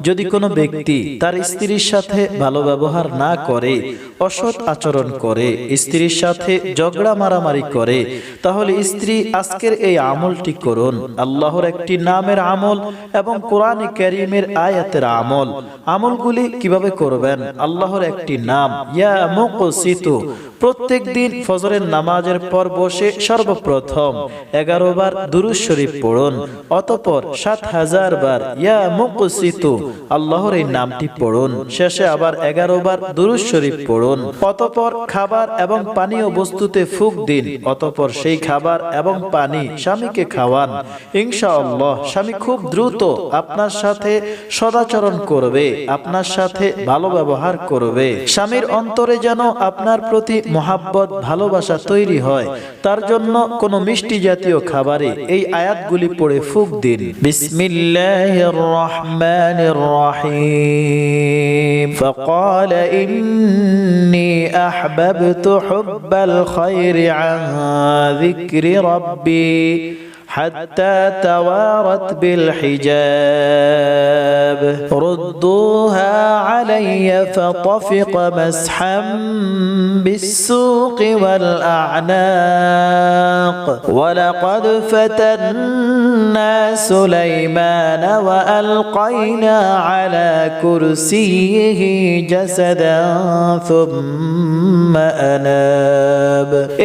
যদি কোনো ব্যক্তি তার স্ত্রীর সাথে ভালো ব্যবহার না করে অসৎ আচরণ করে স্ত্রীর সাথে ঝগড়া মারামারি করে তাহলে স্ত্রী আজকের এই আমলটি করুন। আল্লাহর একটি নামের আমল এবং কোরআন করিমের আয়াতের আমল। আমলগুলি কীভাবে করবেন? আল্লাহর একটি নাম। ইয়া মুকসিতু। প্রত্যেক দিন ফজরের নামাজের পর বসে সর্বপ্রথম এগারো বার দুরুজ শরীফ পড়ুন। অতপর সাত হাজার বার ইয়া মুকসিতু। আল্লাহর এই নামটি পড়ুন। শেষে আবার এগারো বার দুরুজ শরীফ পড়ুন। অতপর খাবার এবং পানীয় বস্তুতে ফুক দিন। অতপর সেই খাবার এবং পানি স্বামীকে খাওয়ান। ইনশাআল্লাহ, স্বামী খুব দ্রুত আপনার সাথে সদাচরণ করবে, আপনার সাথে ভালো ব্যবহার করবে। স্বামীর অন্তরে যেন আপনার প্রতি মহাব্বত, ভালোবাসা তৈরি হয়, তার জন্য কোনো মিষ্টি জাতীয় খাবারে এই আয়াতগুলি পড়ে ফুক দিন। বিসমিল্লাহির রহমানির الرحيم. فقال إني أحببت حب الخير عن ذكر ربي حتى توارت بالحجاب. ردوا علي فطفق مسحا بالسوق والأعناق. ولقد فتنا سليمان وألقينا على كرسيه جسدا ثم أناب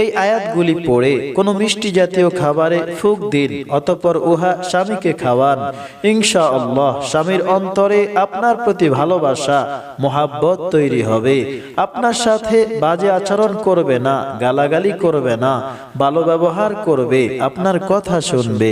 এই আয়াতগুলি পড়ে কোন মিষ্টি জাতীয় খাবারে ফুক দিন, অতপর উহা স্বামীকে খাওয়ান। ইনশা আল্লাহ স্বামীর অন্তরে আপনার প্রতি ভালোবাসা, মোহাব্বত তৈরি হবে। আপনার সাথে বাজে আচরণ করবে না, গালাগালি করবে না, ভালো ব্যবহার করবে, আপনার কথা শুনবে।